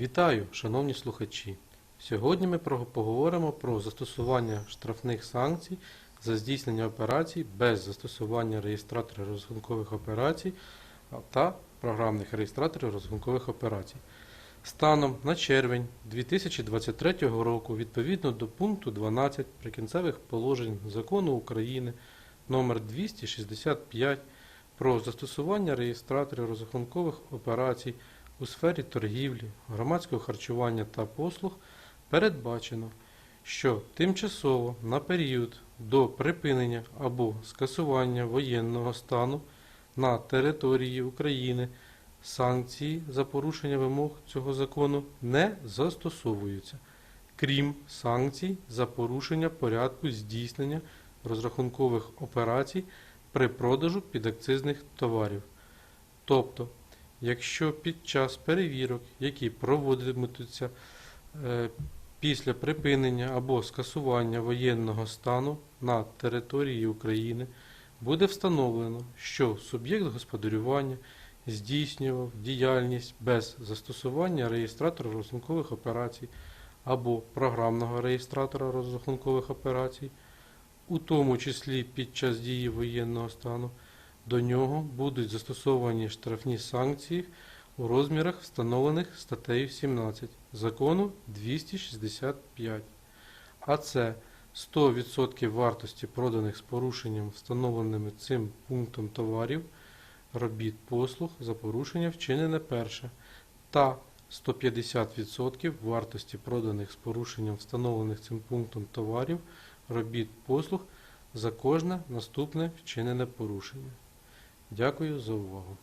Вітаю, шановні слухачі! Сьогодні ми поговоримо про застосування штрафних санкцій за здійснення операцій без застосування реєстратора розрахункових операцій та програмних реєстраторів розрахункових операцій. Станом на червень 2023 року, відповідно до пункту 12 прикінцевих положень Закону України номер 265 про застосування реєстраторів розрахункових операцій у сфері торгівлі, громадського харчування та послуг передбачено, що тимчасово на період до припинення або скасування воєнного стану на території України санкції за порушення вимог цього закону не застосовуються, крім санкцій за порушення порядку здійснення розрахункових операцій при продажу підакцизних товарів. Тобто, якщо під час перевірок, які проводитимуться е, після припинення або скасування воєнного стану на території України, буде встановлено, що суб'єкт господарювання здійснював діяльність без застосування реєстратора розрахункових операцій або програмного реєстратора розрахункових операцій, у тому числі під час дії воєнного стану, до нього будуть застосовані штрафні санкції у розмірах, встановлених статтею 17 закону 265, а це 100% вартості проданих з порушенням, встановленими цим пунктом товарів, робіт послуг за порушення вчинене перше, та 150% вартості проданих з порушенням, встановлених цим пунктом товарів, робіт послуг за кожне наступне вчинене порушення. Дякую за увагу.